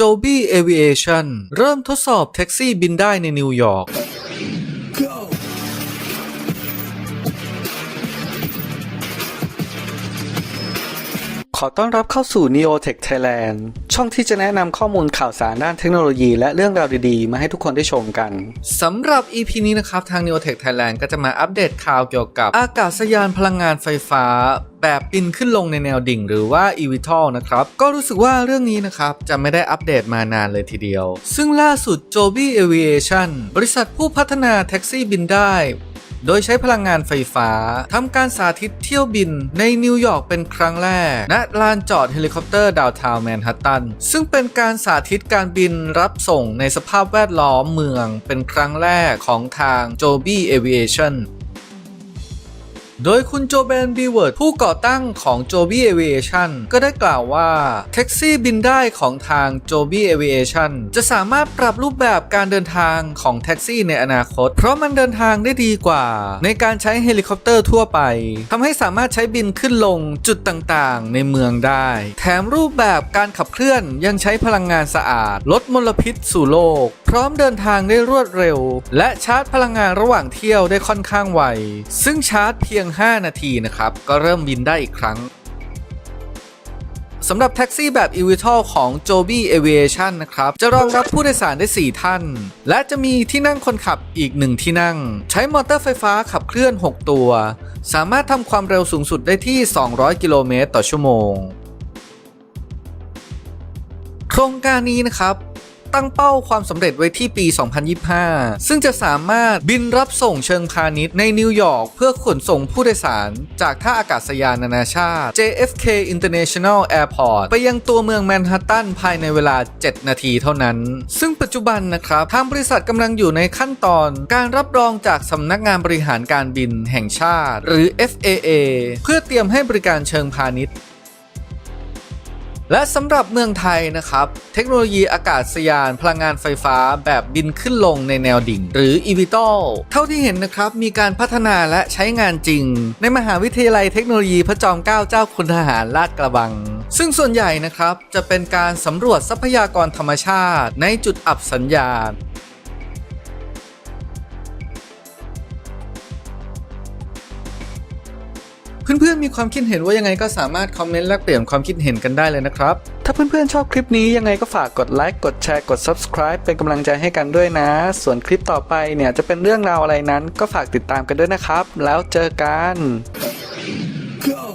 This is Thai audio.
Joby Aviation เริ่มทดสอบแท็กซี่บินได้ในนิวยอร์ก ขอต้อนรับเข้าสู่ Neotech Thailand ช่องที่จะแนะนำข้อมูลข่าวสารด้านเทคโนโลยีและเรื่องราวดีๆ มาให้ทุกคนได้ชมกัน สำหรับ EP นี้นะครับทาง Neotech Thailand ก็จะมาอัปเดตข่าวเกี่ยวกับ อากาศยานพลังงานไฟฟ้า แบบบินขึ้นลงในแนวดิ่งหรือว่า eVTOL นะครับ ก็รู้สึกว่าเรื่องนี้นะครับ จะไม่ได้อัปเดตมานานเลยทีเดียว ซึ่งล่าสุด Joby Aviation บริษัทผู้พัฒนาแท็กซี่บินได้ โดยใช้พลังงานไฟฟ้าทำการสาธิตเที่ยวบินในนิวยอร์กเป็นครั้งแรก ณ ลานจอดเฮลิคอปเตอร์ดาวทาวแมนฮัตตัน ซึ่งเป็นการสาธิตการบินรับส่งในสภาพแวดล้อมเมืองเป็นครั้งแรกของทาง Joby Aviation โดยคุณโจเบนบีเวิร์ดผู้ก่อตั้งของ Joby Aviation ก็ได้กล่าวว่า แท็กซี่บินได้ของทาง Joby Aviation จะสามารถปรับรูปแบบการเดินทางของแท็กซี่ในอนาคต เพราะมันเดินทางได้ดีกว่า ในการใช้เฮลิคอปเตอร์ทั่วไปทำให้สามารถใช้บินขึ้นลงจุดต่างๆ ในเมืองได้ แถมรูปแบบการขับเคลื่อนยังใช้พลังงานสะอาด ลดมลพิษสู่โลก พร้อมเดินทางได้รวดเร็ว และชาร์จพลังงานระหว่างเที่ยวได้ค่อนข้างไวซึ่งชาร์จเพียง5 นาทีนะครับ ก็เริ่มบินได้อีกครั้งสำหรับแท็กซี่แบบ eVTOL ของ Joby Aviation นะครับ จะรองรับผู้โดยสารได้ 4 ท่าน และจะมีที่นั่งคนขับอีก 1 ที่นั่ง ใช้มอเตอร์ไฟฟ้าขับเคลื่อน 6 ตัว สามารถทำความเร็วสูงสุดได้ที่ 200 กิโลเมตรต่อชั่วโมง โครงการนี้นะครับ ตั้งเป้าความสำเร็จไว้ที่ปี 2025 ซึ่งจะสามารถบินรับส่งเชิงพาณิชย์ในนิวยอร์กเพื่อขนส่งผู้โดยสาร จากท่าอากาศยานนานาชาติ JFK International Airport ไปยังตัวเมืองแมนฮัตตันภายในเวลา 7 นาทีเท่านั้น ซึ่งปัจจุบันนะครับ ทางบริษัทกำลังอยู่ในขั้นตอน การรับรองจากสำนักงานบริหารการบินแห่งชาติ หรือ FAA เพื่อเตรียมให้บริการเชิงพาณิชย์ และสำหรับเมืองไทยนะครับ เทคโนโลยีอากาศยานพลังงานไฟฟ้าแบบบินขึ้นลงในแนวดิ่ง หรือ eVTOL เท่าที่เห็นนะครับมีการพัฒนาและใช้งานจริง ในมหาวิทยาลัยเทคโนโลยีพระจอมเกล้าเจ้าคุณทหารลาดกระบัง ซึ่งส่วนใหญ่นะครับจะเป็นการสำรวจทรัพยากรธรรมชาติในจุดอับสัญญาณ เพื่อนๆมีความคิดเห็นว่ายังไงก็สามารถคอมเมนต์แลกเปลี่ยนความคิดเห็นกันได้เลยนะครับ ถ้าเพื่อนๆชอบคลิปนี้ยังไงก็ฝากกดไลค์กดแชร์กด subscribe เป็นกำลังใจให้กันด้วยนะ ส่วนคลิปต่อไปเนี่ยจะเป็นเรื่องราวอะไรนั้นก็ฝากติดตามกันด้วยนะครับ แล้วเจอกัน go.